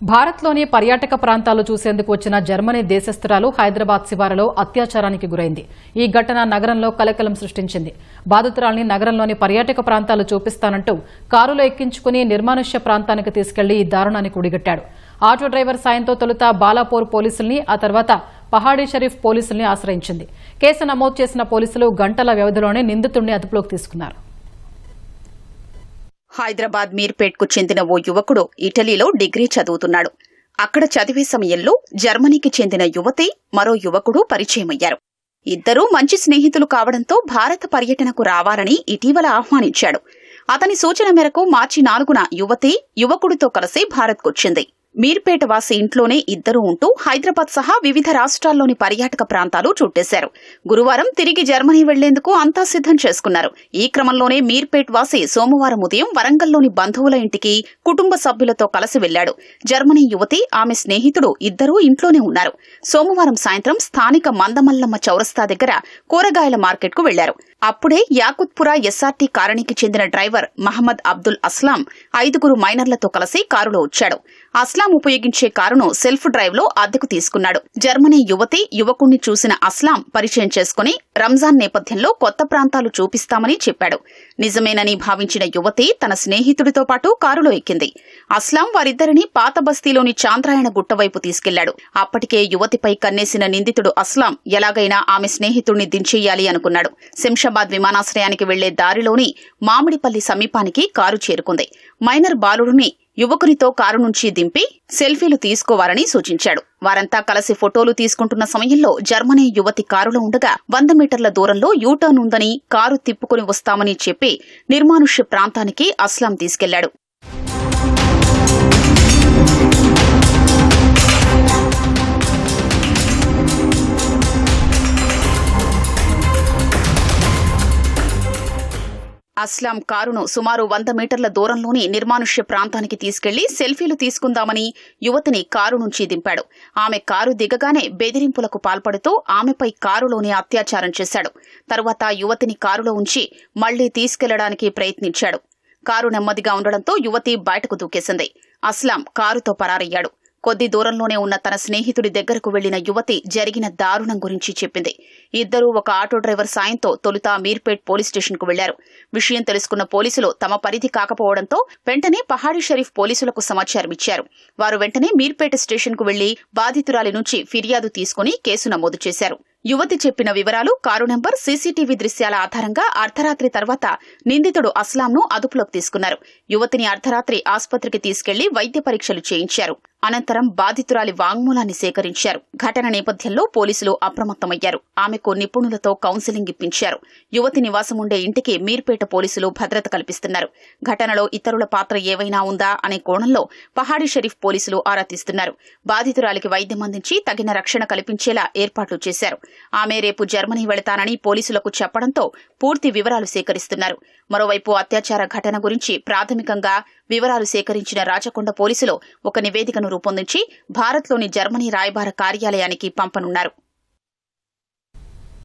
భారత్లోని పర్యాటక ప్రాంతాలు చూసేందుకు వచ్చిన జర్మనీ దేశస్థురాలు హైదరాబాద్ శివారులో అత్యాచారానికి గురైంది. ఈ ఘటన నగరంలో కలకలం సృష్టించింది. బాధితురాల్ని నగరంలోని పర్యాటక ప్రాంతాలు చూపిస్తానంటూ కారులో ఎక్కించుకుని నిర్మానుష్య ప్రాంతానికి తీసుకెళ్ళి ఈ దారుణానికి ఉడిగట్టాడు ఆటో డ్రైవర్ సాయంతో తొలుత బాలాపూర్ పోలీసుల్ని ఆ తర్వాత పహాడీ షరీఫ్ పోలీసుల్ని ఆశ్రయించింది. కేసు నమోదు చేసిన పోలీసులు గంటల వ్యవధిలోనే నిందితుడిని అదుపులోకి తీసుకున్నారు. హైదరాబాద్ మీర్పేట్కు చెందిన ఓ యువకుడు ఇటలీలో డిగ్రీ చదువుతున్నాడు. అక్కడ చదివే సమయంలో జర్మనీకి చెందిన యువతి మరో యువకుడు పరిచయమయ్యారు. ఇద్దరూ మంచి స్నేహితులు కావడంతో భారత పర్యటనకు రావాలని ఇటీవల ఆహ్వానించాడు. అతని సూచన మేరకు మార్చి నాలుగున యువతి యువకుడితో కలిసి భారత్కొచ్చింది మీర్పేట వాసి ఇంట్లోనే ఇద్దరూ ఉంటూ హైదరాబాద్ సహా వివిధ రాష్ట్రాల్లోని పర్యాటక ప్రాంతాలు చుట్టేశారు. గురువారం తిరిగి జర్మనీ వెళ్ళేందుకు అంతా సిద్ధం చేసుకున్నారు. ఈ క్రమంలోనే మీర్పేట్ వాసి సోమవారం ఉదయం వరంగల్లోని బంధువుల ఇంటికి కుటుంబ సభ్యులతో కలిసి వెళ్ళాడు జర్మనీ యువతి ఆమె స్నేహితుడు ఇద్దరూ ఇంట్లోనే ఉన్నారు. సోమవారం సాయంత్రం స్థానిక మందమల్లమ్మ చౌరస్తా దగ్గర కూరగాయల మార్కెట్కు వెళ్ళారు అప్పుడే యాకుత్పురా ఎస్ఆర్టీ కారణికి చెందిన డ్రైవర్ మహమ్మద్ అబ్దుల్ అస్లాం ఐదుగురు మైనర్లతో కలిసి కారులో వచ్చాడు. అస్లాం ఉపయోగించే కారును సెల్ఫ్ డ్రైవ్లో అద్దెకు తీసుకున్నాడు. జర్మనీ యువతి యువకుణ్ణి చూసిన అస్లాం పరిచయం చేసుకుని రంజాన్ నేపథ్యంలో కొత్త ప్రాంతాలు చూపిస్తామని చెప్పాడు. నిజమేనని భావించిన యువతి తన స్నేహితుడితో పాటు కారులో ఎక్కింది. అస్లాం వారిద్దరిని పాత బస్తీలోని చాంద్రాయణ గుట్టవైపు తీసుకెళ్ళాడు. అప్పటికే యువతిపై కన్నేసిన నిందితుడు అస్లాం ఎలాగైనా ఆమె స్నేహితుడిని దించేయాలి అనుకున్నాడు. శంషాబాద్ విమానాశ్రయానికి వెళ్ళే దారిలోని మామిడిపల్లి సమీపానికి కారు చేరుకుంది. మైనర్ బాలుడిని యువకునితో కారు నుంచి దింపి సెల్ఫీలు తీసుకోవాలని సూచించాడు. వారంతా కలిసి ఫోటోలు తీసుకుంటున్న సమయంలో జర్మనీ యువతి కారులో ఉండగా వంద మీటర్ల దూరంలో యూటర్న్ ఉందని కారు తిప్పుకుని వస్తామని చెప్పి నిర్మానుష్య ప్రాంతానికి అస్లాం తీసుకెళ్ళాడు. అస్లాం కారును సుమారు వంద మీటర్ల దూరంలోని నిర్మానుష్య ప్రాంతానికి తీసుకెళ్ళి సెల్ఫీలు తీసుకుందామని యువతిని కారు నుంచి దింపాడు. ఆమె కారు దిగగానే బెదిరింపులకు పాల్పడుతూ ఆమెపై కారులోనే అత్యాచారం చేశాడు. తరువాత యువతిని కారులో ఉంచి మళ్ళీ తీసుకెళ్ళడానికి ప్రయత్నించాడు. కారు నెమ్మదిగా ఉండడంతో యువతి బయటకు దూకేసింది. అస్లాం కారుతో పరారయ్యాడు. కొద్ది దూరంలోనే ఉన్న తన స్నేహితుడి దగ్గరకు వెళ్ళిన యువతి జరిగిన దారుణం గురించి చెప్పింది. ఇద్దరూ ఒక ఆటో డ్రైవర్ సాయంతో తొలుత మీర్పేట్ పోలీస్ స్టేషన్కు వెళ్ళారు విషయం తెలుసుకున్న పోలీసులు తమ పరిధి కాకపోవడంతో వెంటనే పహాడీ షరీఫ్ పోలీసులకు సమాచారం ఇచ్చారు. వారు వెంటనే మీర్పేట స్టేషన్కు వెళ్ళి బాధితురాలి నుంచి ఫిర్యాదు తీసుకుని కేసు నమోదు చేశారు. యువతి చెప్పిన వివరాలు కారు నెంబర్ సీసీటీవీ దృశ్యాల ఆధారంగా అర్ధరాత్రి తర్వాత నిందితుడు అస్లాంను అదుపులోకి తీసుకున్నారు. యువతిని అర్ధరాత్రి ఆసుపత్రికి తీసుకెళ్ళి వైద్య పరీక్షలు చేయించారు. అనంతరం బాధితురాలి వాంగ్మూలాన్ని సేకరించారు. ఘటన నేపథ్యంలో పోలీసులు అప్రమత్తమయ్యారు. ఆమెకు నిపుణులతో కౌన్సిలింగ్ ఇప్పించారు. యువతి నివాసం ఉండే ఇంటికి మీర్పేట పోలీసులు భద్రత కల్పిస్తున్నారు. ఘటనలో ఇతరుల పాత్ర ఏవైనా ఉందా అనే కోణంలో పహాడీ షరీఫ్ పోలీసులు ఆరా తీస్తున్నారు. బాధితురాలికి వైద్యం అందించి తగిన రక్షణ కల్పించేలా ఏర్పాట్లు చేశారు. ఆమె రేపు జర్మనీ వెళతానని పోలీసులకు చెప్పడంతో పూర్తి వివరాలు సేకరిస్తున్నారు. మరోవైపు అత్యాచార ఘటన గురించి ప్రాథమికంగా వివరాలు సేకరించిన రాచకొండ పోలీసులు ఒక నివేదికను రూపొందించి భారత్లోని జర్మనీ రాయబార కార్యాలయానికి పంపనున్నారు.